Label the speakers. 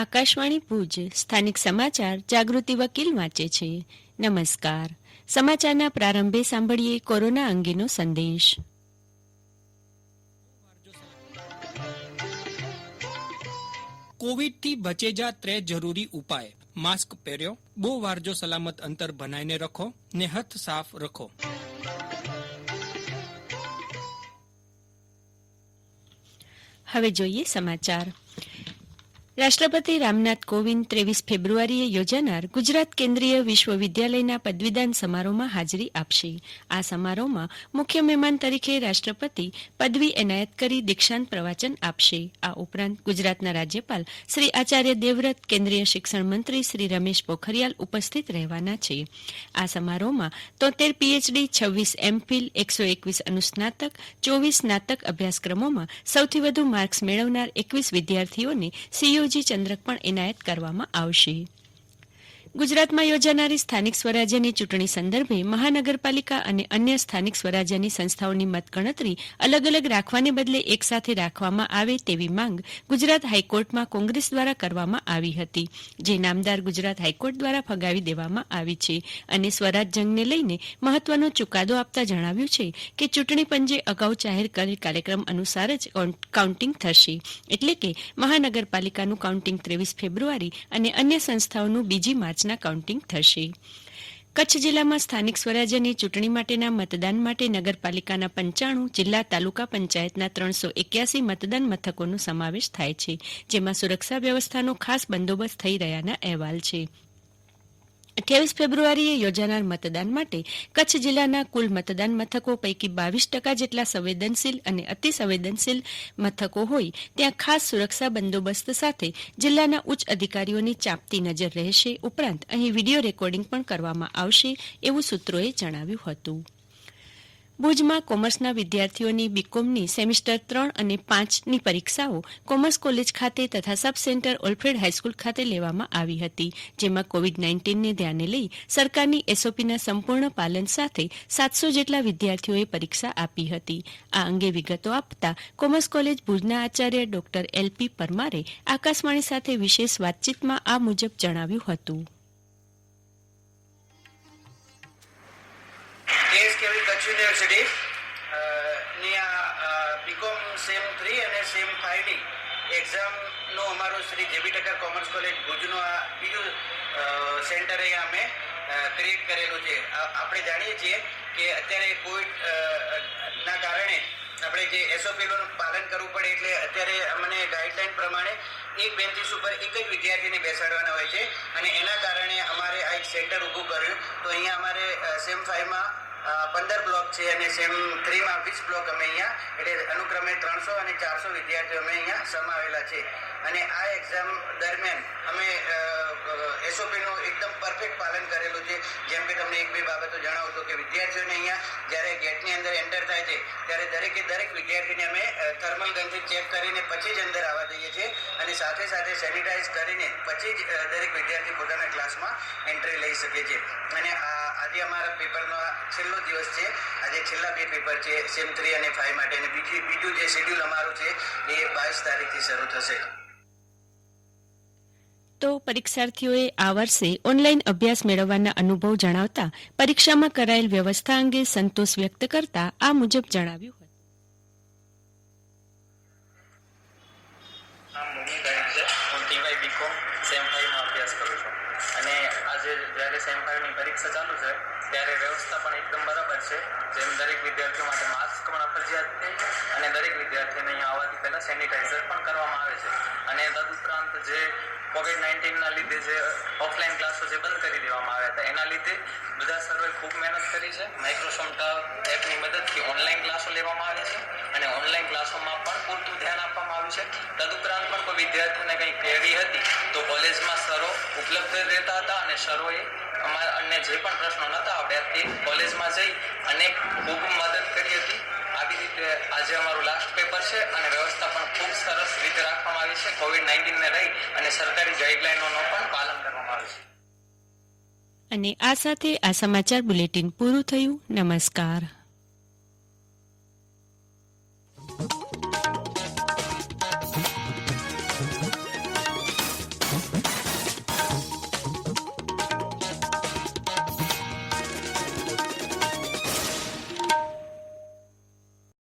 Speaker 1: આકાશવાણી ભુજ સ્થાનિક સમાચાર જાગૃતિ વકીલ વાંચે છે. નમસ્કાર. સમાચારના પ્રારંભે સાંભળીએ કોરોના અંગેનો સંદેશ.
Speaker 2: કોવિડથી બચેજા ત્રે જરૂરી ઉપાય. માસ્ક પહેર્યો બહુ વારજો સલામત અંતર બનાવીને રખો ને હથ સાફ રખો.
Speaker 1: હવે જોઈએ સમાચાર. રાષ્ટ્રપતિ રામનાથ કોવિંદ ત્રેવીસ ફેબ્રુઆરીએ યોજાનાર ગુજરાત કેન્દ્રીય વિશ્વવિદ્યાલયના પદવીદાન સમારોહમાં હાજરી આપશે. આ સમારોહમાં મુખ્ય મહેમાન તરીકે રાષ્ટ્રપતિ પદવી એનાયત કરી દીક્ષાંત પ્રવચન આપશે. આ ઉપરાંત ગુજરાતના રાજ્યપાલ શ્રી આચાર્ય દેવવ્રત, કેન્દ્રીય શિક્ષણ મંત્રી શ્રી રમેશ પોખરિયાલ ઉપસ્થિત રહેવાના છે. આ સમારોહમાં તોતેર પીએચડી છવ્વીસ એમફિલ એકસો એકવીસ અનુસ્નાતક, ચોવીસ સ્નાતક અભ્યાસક્રમોમાં સૌથી વધુ માર્ક્સ મેળવનાર એકવીસ વિદ્યાર્થીઓને સીયુજી ચંદ્રક પણ એનાયત કરવામાં આવશે. ગુજરાતમાં યોજાનારી સ્થાનિક સ્વરાજ્યની ચૂંટણી સંદર્ભે મહાનગરપાલિકા અને અન્ય સ્થાનિક સ્વરાજ્યની સંસ્થાઓની મતગણતરી અલગ અલગ રાખવાને બદલે એકસાથે રાખવામાં આવે તેવી માંગ ગુજરાત હાઈકોર્ટમાં કોંગ્રેસ દ્વારા કરવામાં આવી હતી, જે નામદાર ગુજરાત હાઈકોર્ટ દ્વારા ફગાવી દેવામાં આવી છે અને સ્વરાજ જંગને લઈને મહત્વનો ચુકાદો આપતા જણાવ્યું છે કે ચૂંટણી પંચે અગાઉ જાહેર કરેલ કાર્યક્રમ અનુસાર જ કાઉન્ટિંગ થશે, એટલે કે મહાનગરપાલિકાનું કાઉન્ટિંગ ત્રેવીસ ફેબ્રુઆરી અને અન્ય સંસ્થાઓનું બીજી માર્ચ માર્ચના કાઉન્ટિંગ થશે. કચ્છ જિલ્લામાં સ્થાનિક સ્વરાજ્યની ચૂંટણી માટેના મતદાન માટે નગરપાલિકાના પંચાણું, જિલ્લા તાલુકા પંચાયતના ત્રણસો એક્યાસી મતદાન મથકોનો સમાવેશ થાય છે, જેમાં સુરક્ષા વ્યવસ્થાનો ખાસ બંદોબસ્ત થઈ રહ્યાના અહેવાલ છે. અઠ્યાવીસ ફેબ્રુઆરીએ યોજાનાર મતદાન માટે કચ્છ જિલ્લાના કુલ મતદાન મથકો પૈકી બાવીસ ટકા જેટલા સંવેદનશીલ અને અતિ સંવેદનશીલ મથકો હોય ત્યાં ખાસ સુરક્ષા બંદોબસ્ત સાથે જિલ્લાના ઉચ્ચ અધિકારીઓની ચાંપતી નજર રહેશે. ઉપરાંત અહીં વીડિયો રેકોર્ડિંગ પણ કરવામાં આવશે એવું સૂત્રોએ જણાવ્યું હતું. ભુજમાં કોમર્સના વિદ્યાર્થીઓની બીકોમની સેમિસ્ટર ત્રણ અને પાંચની પરીક્ષાઓ કોમર્સ કોલેજ ખાતે તથા સબ સેન્ટર ઓલફ્રેડ હાઈસ્કૂલ ખાતે લેવામાં આવી હતી. જેમાં કોવિડ નાઇન્ટીનને ધ્યાને લઈ સરકારની એસઓપીના સંપૂર્ણ પાલન સાથે સાતસો જેટલા વિદ્યાર્થીઓએ પરીક્ષા આપી હતી. આ અંગે વિગતો આપતા કોમર્સ કોલેજ ભુજના આચાર્ય ડોક્ટર એલપી પરમારે આકાશવાણી સાથે વિશેષ વાતચીતમાં આ મુજબ જણાવ્યું હતું.
Speaker 3: યુનિવર્સિટી ની આ બીકોમ સેમ થ્રી અને સેમ ફાઈવની એક્ઝામનું અમારું Shri J B Takkar commerce college ભુજનું આ બીજું સેન્ટર અહીંયા અમે ક્રિએટ કરેલું છે. આપણે જાણીએ છીએ કે અત્યારે કોવિડ ના કારણે આપણે જે એસઓપીનું પાલન કરવું પડે એટલે અત્યારે અમને ગાઈડલાઈન પ્રમાણે એક બેન્ચીસ ઉપર એક જ વિદ્યાર્થીને બેસાડવાના હોય છે. અને એના કારણે અમારે આ એક સેન્ટર ઊભું કર્યું. તો અહીંયા અમારે સેમ ફાઈવમાં પંદર બ્લોક છે અને સેમ થ્રીમાં વીસ બ્લોક અમે અહીંયા, એટલે અનુક્રમે ત્રણસો અને ચારસો વિદ્યાર્થીઓ અમે અહીંયા સમાવેલા છે. અને આ એક્ઝામ દરમિયાન અમે એસઓપીનું એકદમ પરફેક્ટ પાલન કરેલું છે. જેમ કે તમને એક બે બાબતો જણાવું તો કે વિદ્યાર્થીઓને અહીંયા જ્યારે ગેટની અંદર એન્ટર થાય છે, ત્યારે દરેકે દરેક વિદ્યાર્થીને અમે થર્મલ ગનથી ચેક કરીને પછી જ અંદર આવવા દઈએ છીએ. અને સાથે સાથે સેનિટાઈઝ કરીને પછી જ દરેક વિદ્યાર્થી પોતાના ક્લાસમાં એન્ટ્રી લઈ શકે છે. અને આજે અમારા પેપરનો છેલ્લો દિવસ છે. આજે છેલ્લા બે પેપર છે સેમ થ્રી અને ફાઈવ માટે અને બીજું બીજું જે શેડ્યુલ અમારું છે, એ બાવીસ તારીખથી શરૂ થશે.
Speaker 1: તો પરીક્ષાર્થીઓએ આ વર્ષે ઓનલાઈન અભ્યાસ મેળવવાના અનુભવ જણાવતા પરીક્ષામાં કરાયેલ વ્યવસ્થા અંગે સંતોષ વ્યક્ત કરતા આ મુજબ જણાવ્યું.
Speaker 4: બીકોમ સેમ ફાઈવમાં અભ્યાસ કરું છું. અને આજે જ્યારે સેમ ફાઈવની પરીક્ષા ચાલુ છે, ત્યારે વ્યવસ્થા પણ એકદમ બરાબર છે. જેમ દરેક વિદ્યાર્થીઓ માટે માસ્ક પણ ફરજિયાત સેનિટાઈઝર પણ કરવામાં આવે છે. અને તદુપરાંત જે કોવિડ નાઇન્ટીનના લીધે જે ઓફલાઈન ક્લાસો જે બંધ કરી દેવામાં આવ્યા હતા, એના લીધે બધા સર્વે ખૂબ મહેનત કરી છે. માઇક્રોસોફ્ટ એપની મદદથી ઓનલાઈન ક્લાસો લેવામાં આવે છે અને ઓનલાઈન ક્લાસોમાં પણ પૂરતું ધ્યાન આપવામાં આવ્યું છે. તદુપરાંત પણ કોઈ વિદ્યાર્થીઓને કંઈ ક્વેરી હતી તો કોલેજમાં સરો ઉપલબ્ધ રહેતા હતા અને સરોએ અમારા અન્ય જે પણ પ્રશ્નો નહોતા આવડ્યા તે કોલેજમાં જઈ અને ખૂબ મદદ કરી હતી. આજે અમારું લાસ્ટ પેપર છે અને વ્યવસ્થા પણ ખૂબ સરસ રીતે રાખવામાં આવી છે. કોવિડ નાઇન્ટીનને રહી અને સરકારી ગાઈડલાઈનોનું પણ પાલન કરવામાં આવે છે.
Speaker 1: અને આ સાથે આ સમાચાર બુલેટિન પૂરું થયું. નમસ્કાર.